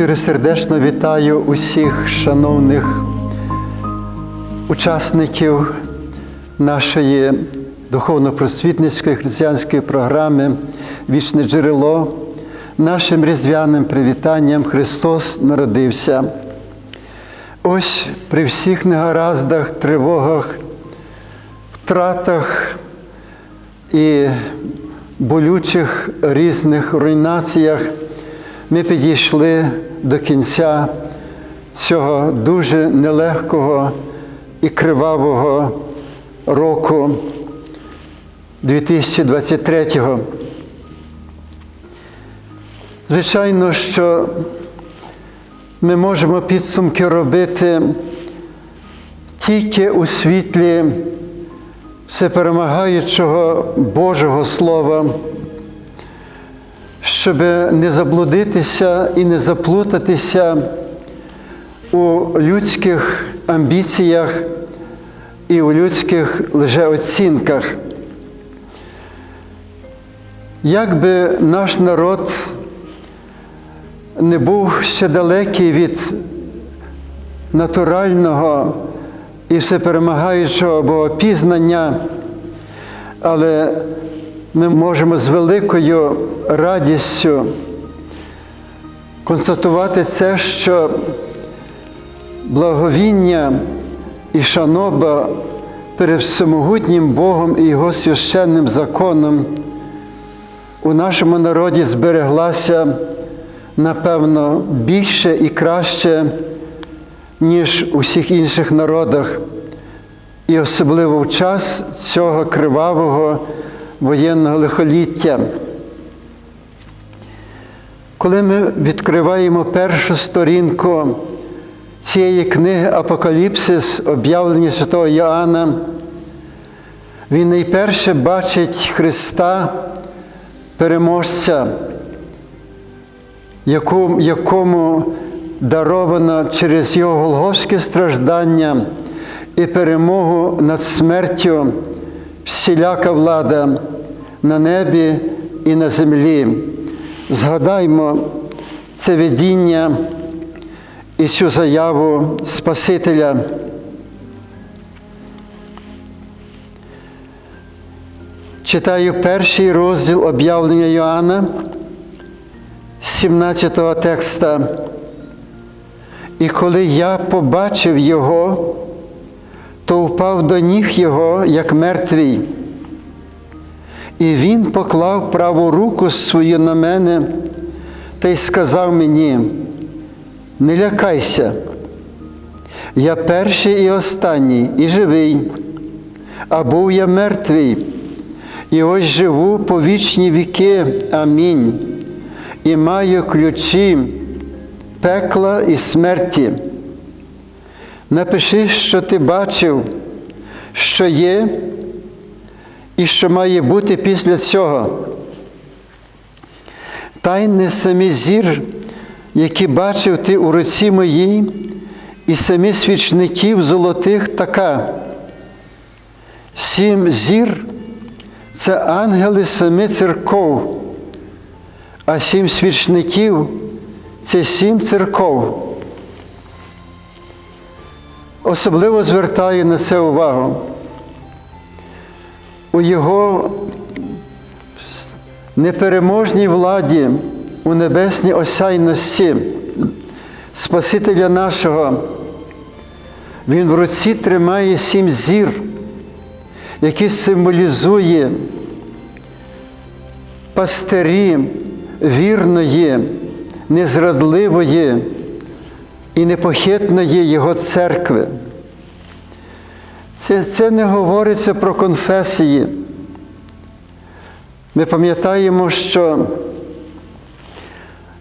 Щиро сердечно вітаю усіх шановних учасників нашої духовно-просвітницької християнської програми Вічне джерело. Нашим різдвяним привітанням Христос народився. Ось при всіх негараздах, тривогах, втратах і болючих різних руйнаціях ми підійшли до кінця цього дуже нелегкого і кривавого року 2023-го. Звичайно, що ми можемо підсумки робити тільки у світлі всеперемагаючого Божого Слова, щоб не заблудитися і не заплутатися у людських амбіціях і у людських лжеоцінках. Як би наш народ не був ще далекий від натурального і всеперемагаючого богопізнання, але ми можемо з великою радістю констатувати це, що благовіння і шаноба перед всемогутнім Богом і Його священним законом у нашому народі збереглася, напевно, більше і краще, ніж у всіх інших народах, і особливо в час цього кривавого воєнного лихоліття. Коли ми відкриваємо першу сторінку цієї книги Апокаліпсис, об'явлення Святого Йоанна, він найперше бачить Христа, переможця, якому даровано через Його голговське страждання і перемогу над смертю всіляка влада на небі і на землі. Згадаймо це видіння і цю заяву Спасителя. Читаю перший розділ об'явлення Йоанна, 17-го текста. І коли я побачив його, то впав до ніг його, як мертвий. І він поклав праву руку свою на мене та й сказав мені: не лякайся, я перший і останній, і живий, а був я мертвий, і ось живу по вічні віки. Амінь. І маю ключі пекла і смерті. Напиши, що ти бачив, що є, і що має бути після цього. Тайне самі зір, які бачив ти у руці моїй, і самі свічників золотих така. Сім зір це ангели семи церков, а сім свічників це сім церков. Особливо звертаю на це увагу. У його непереможній владі, у небесній осяйності Спасителя нашого, Він в руці тримає сім зір, які символізує пастирі вірної, незрадливої і непохитної Його церкви. Це, Це не говориться про конфесії. Ми пам'ятаємо, що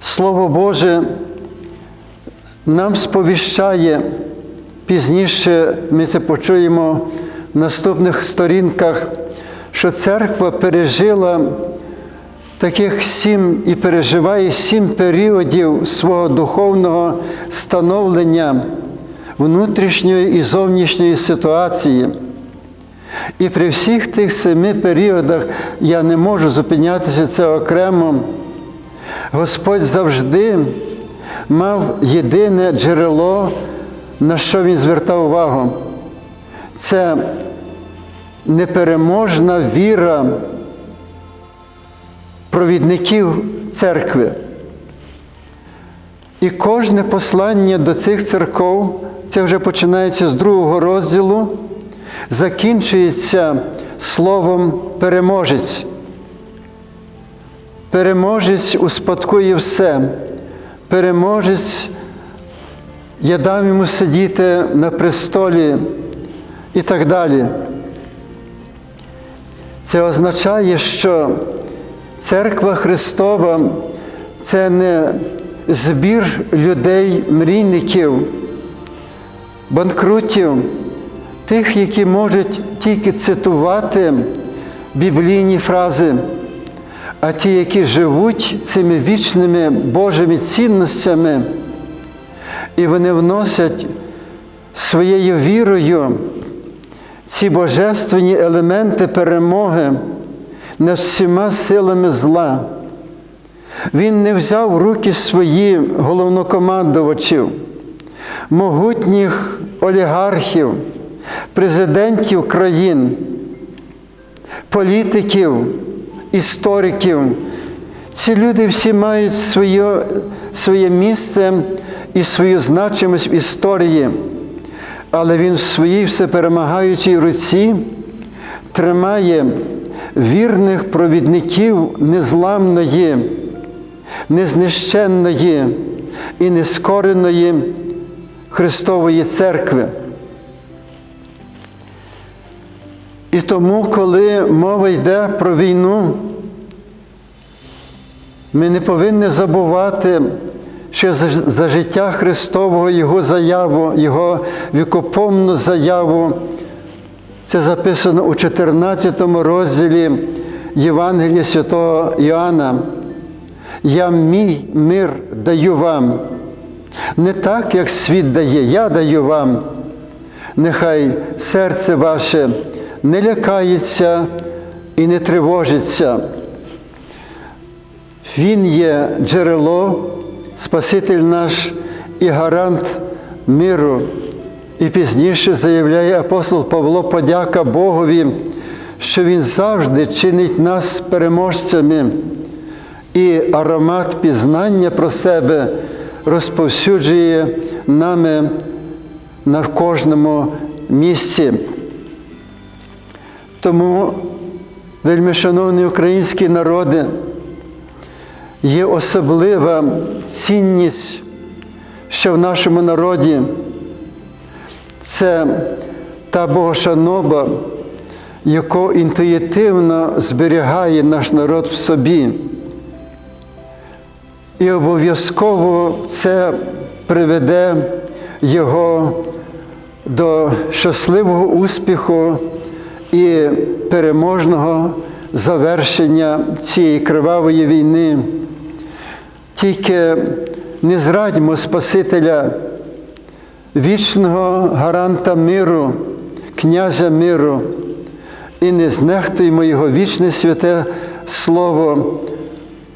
Слово Боже нам сповіщає, пізніше ми це почуємо в наступних сторінках, що церква пережила таких сім і переживає сім періодів свого духовного становлення внутрішньої і зовнішньої ситуації. І при всіх тих семи періодах я не можу зупинятися це окремо. Господь завжди мав єдине джерело, на що він звертав увагу. Це непереможна віра провідників церкви. І кожне послання до цих церков, це вже починається з другого розділу, закінчується словом переможець. Переможець успадкує все. Переможець, я дам йому сидіти на престолі і так далі. Це означає, що церква Христова це не збір людей, мрійників, банкрутів, тих, які можуть тільки цитувати біблійні фрази, а ті, які живуть цими вічними Божими цінностями, і вони вносять своєю вірою ці божественні елементи перемоги над всіма силами зла. Він не взяв в руки свої головнокомандувачів, могутніх олігархів, президентів країн, політиків, істориків. Ці люди всі мають своє, своє місце і свою значимість в історії, але він в своїй всеперемагаючій руці тримає вірних провідників незламної, незнищенної і нескореної Христової церкви. І тому, коли мова йде про війну, ми не повинні забувати, що за, життя Христового Його заяву, Його вікопомну заяву, це записано у 14 розділі Євангелія Святого Іоанна. Я мій мир даю вам. Не так, як світ дає, я даю вам. Нехай серце ваше не лякається і не тривожиться. Він є джерело, Спаситель наш і гарант миру. І пізніше заявляє апостол Павло подяка Богові, що Він завжди чинить нас переможцями, і аромат пізнання про себе розповсюджує нами на кожному місці. Тому, вельми шановні українські народи, є особлива цінність, що в нашому народі це та Богошанова, яку інтуїтивно зберігає наш народ в собі. І обов'язково це приведе його до щасливого успіху і переможного завершення цієї кривавої війни. Тільки не зрадьмо Спасителя, вічного гаранта миру, князя миру, і не знехтуємо Його вічне святе Слово,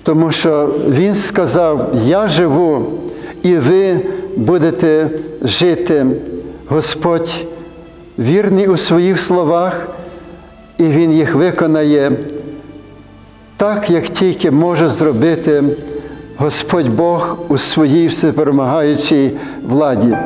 тому що Він сказав: Я живу, і ви будете жити. Господь вірний у своїх словах, і Він їх виконає так, як тільки може зробити Господь Бог у своїй всеперемагаючій владі.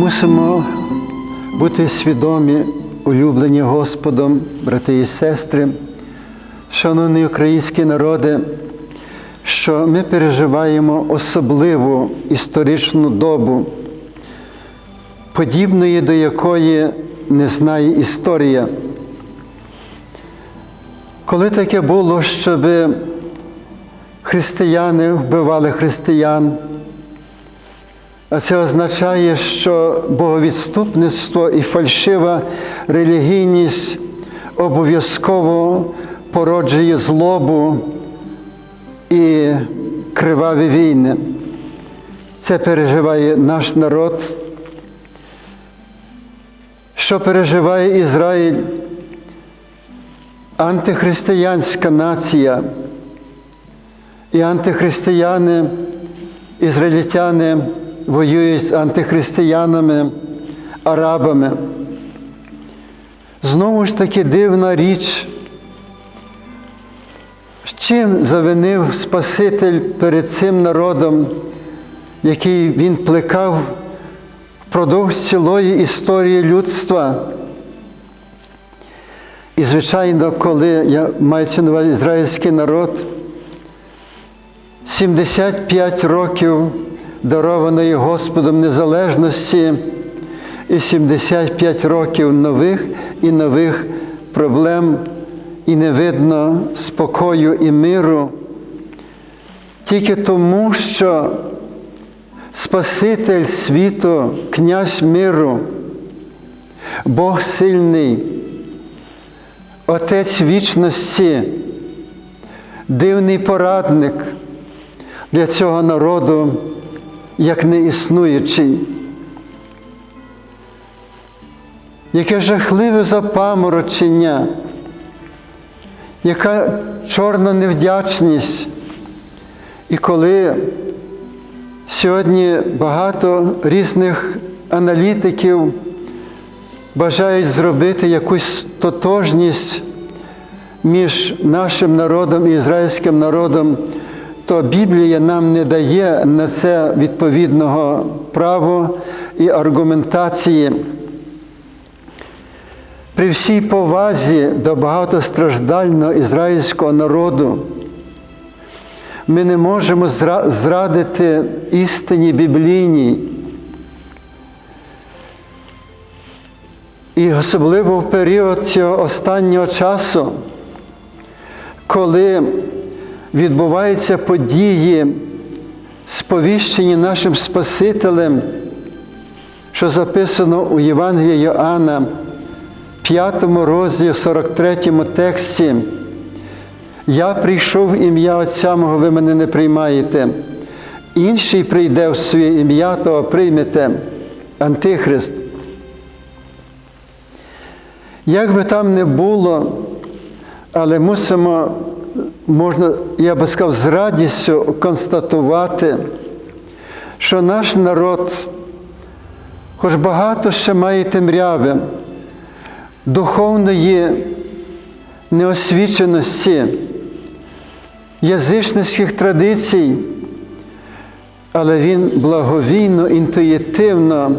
Мусимо бути свідомі, улюблені Господом, брати і сестри, шановні українські народи, що ми переживаємо особливу історичну добу, подібної до якої не знає історія. Коли таке було, щоб християни вбивали християн, а це означає, що боговідступництво і фальшива релігійність обов'язково породжує злобу і криваві війни. Це переживає наш народ. Що переживає Ізраїль? Антихристиянська нація. І антихристияни, ізраїльтяни воюють з антихристиянами, арабами. Знову ж таки дивна річ, чим завинив Спаситель перед цим народом, який він плекав впродовж цілої історії людства. І, звичайно, коли я маю увазі ізраїльський народ, 75 років дарованої Господом незалежності і 75 років нових і нових проблем, і не видно спокою і миру, тільки тому, що Спаситель світу, князь миру, Бог сильний, Отець вічності, дивний порадник для цього народу, як не існуючий. Яке жахливе запаморочення, яка чорна невдячність. І коли сьогодні багато різних аналітиків бажають зробити якусь тотожність між нашим народом і ізраїльським народом, то Біблія нам не дає на це відповідного права і аргументації. При всій повазі до багатостраждального ізраїльського народу ми не можемо зрадити істині біблійній. І особливо в період цього останнього часу, коли відбуваються події, сповіщені нашим Спасителем, що записано у Євангелії Йоанна, 5 розділі 43 тексті. Я прийшов в ім'я Отця мого, ви мене не приймаєте. Інший прийде в своє ім'я, того приймете Антихрист. Як би там не було, але мусимо, можна, я би сказав, з радістю констатувати, що наш народ, хоч багато ще має темряви, духовної неосвіченості, язичницьких традицій, але він благовійно, інтуїтивно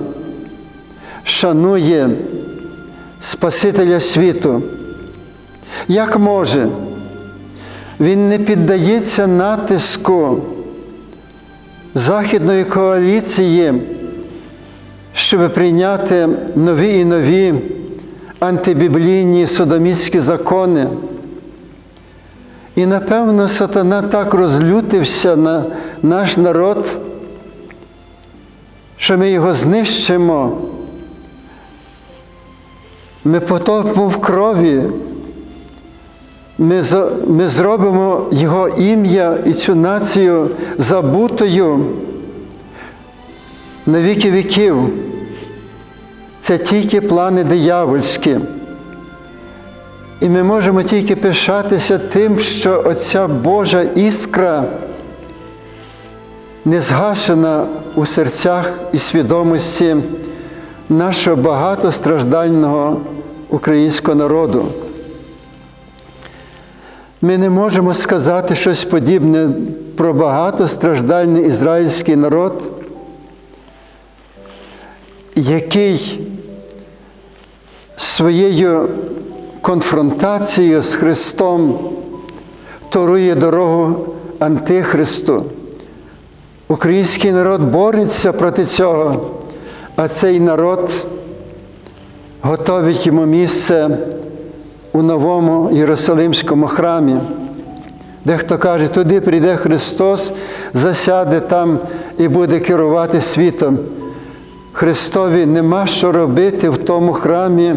шанує Спасителя світу. Як може? Він не піддається натиску Західної коаліції, щоб прийняти нові і нові антибіблійні содомістські закони. І напевно сатана так розлютився на наш народ, що ми його знищимо. Ми потопимо в крові, ми, ми зробимо Його ім'я і цю націю забутою на віки віків. Це тільки плани диявольські. І ми можемо тільки пишатися тим, що оця Божа іскра не згашена у серцях і свідомості нашого багатостраждального українського народу. Ми не можемо сказати щось подібне про багатостраждальний ізраїльський народ, який своєю конфронтацією з Христом торує дорогу Антихристу. Український народ бореться проти цього, а цей народ готовить йому місце у новому Єрусалимському храмі. Дехто каже, туди прийде Христос, засяде там і буде керувати світом. Христові нема що робити в тому храмі,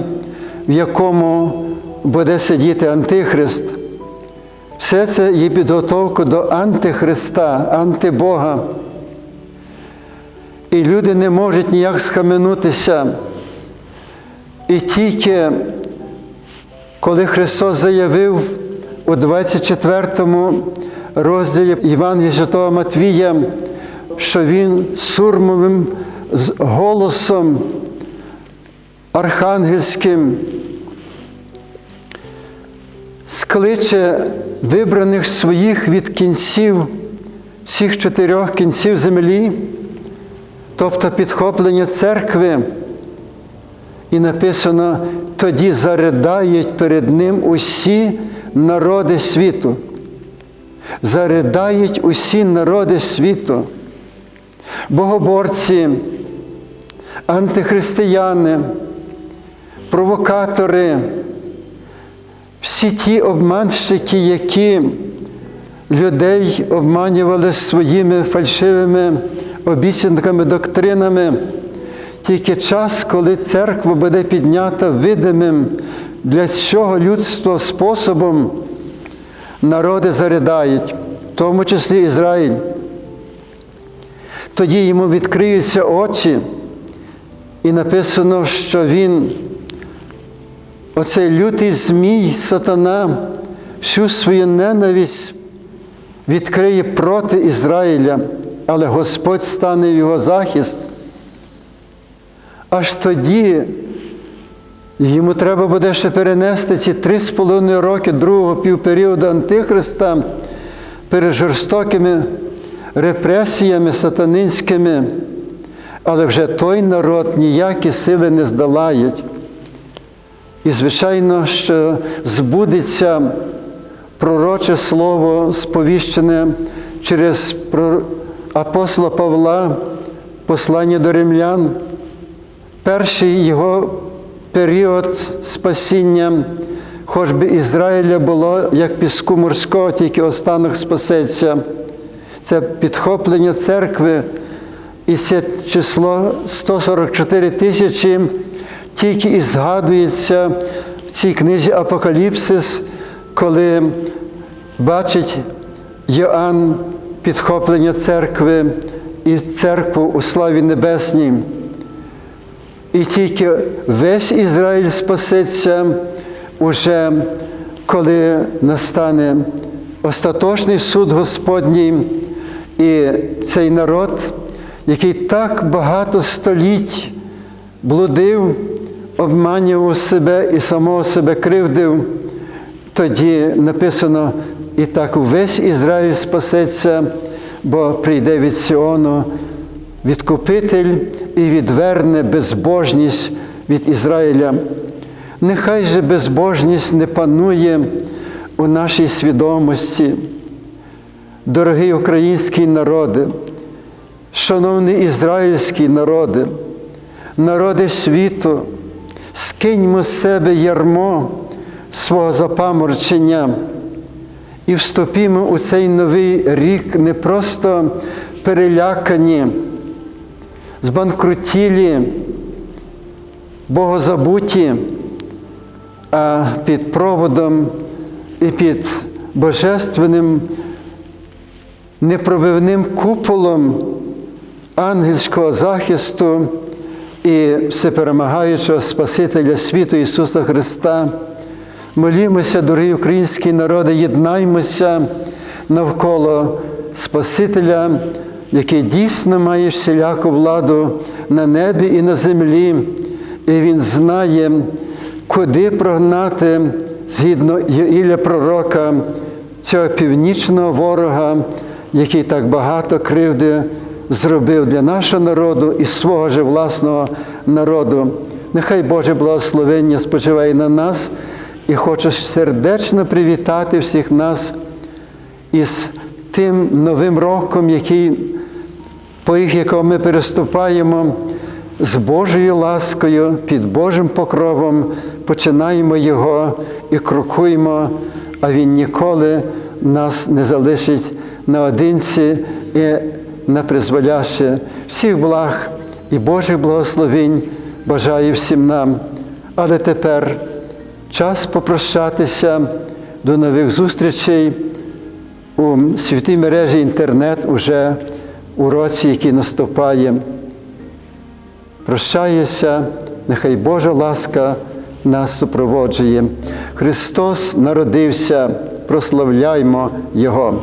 в якому буде сидіти Антихрист. Все це є підготовка до Антихриста, антибога. І люди не можуть ніяк схаменутися. І тільки коли Христос заявив у 24 розділі Івангелія Святого Матвія, що Він сурмовим голосом архангельським скличе вибраних своїх від кінців, всіх чотирьох кінців землі, тобто підхоплення церкви. І написано, тоді заридають перед ним усі народи світу. Заридають усі народи світу. Богоборці, антихристияни, провокатори, всі ті обманщики, які людей обманювали своїми фальшивими обіцянками, доктринами. Тільки час, коли церква буде піднята видимим для цього людства способом, народи заридають, в тому числі Ізраїль. Тоді йому відкриються очі, і написано, що він, оцей лютий змій, сатана, всю свою ненависть відкриє проти Ізраїля, але Господь стане в його захист. Аж тоді йому треба буде ще перенести ці три з половиною роки другого півперіоду Антихриста перед жорстокими репресіями сатанинськими, але вже той народ ніякі сили не здолають. І, звичайно, що збудеться пророче слово, сповіщене через апостола Павла, послання до римлян. Перший його період спасіння, хоч би Ізраїля було як піску морського, тільки останок спасеться. Це підхоплення церкви, і це число 144 тисячі тільки і згадується в цій книзі Апокаліпсис, коли бачить Йоанн підхоплення церкви і церкву у славі небесній. І тільки весь Ізраїль спасеться уже коли настане остаточний суд Господній, і цей народ, який так багато століть блудив, обманював себе і самого себе кривдив, тоді написано, і так весь Ізраїль спасеться, бо прийде від Сіону відкупитель і відверне безбожність від Ізраїля. Нехай же безбожність не панує у нашій свідомості. Дорогий український народи, шановні ізраїльські народи, народи світу, скиньмо з себе ярмо свого запаморчення і вступімо у цей новий рік не просто перелякані, збанкрутілі, богозабуті, а під проводом і під божественним непробивним куполом ангельського захисту і всеперемагаючого Спасителя світу Ісуса Христа. Молімося, дорогі українські народи, єднаймося навколо Спасителя, який дійсно має всіляку владу на небі і на землі, і Він знає, куди прогнати згідно Йоїля пророка, цього північного ворога, який так багато кривди зробив для нашого народу і свого же власного народу. Нехай Боже благословення спочиває на нас і хочу сердечно привітати всіх нас із тим новим роком, який поріг якого ми переступаємо з Божою ласкою, під Божим покровом, починаємо його і крокуємо, а Він ніколи нас не залишить наодинці і на призволяще. Всіх благ і Божих благословень бажаю всім нам. Але тепер час попрощатися до нових зустрічей у святій мережі інтернет уже у році, який наступає. Прощаюся, нехай Божа ласка нас супроводжує. Христос народився, прославляймо Його.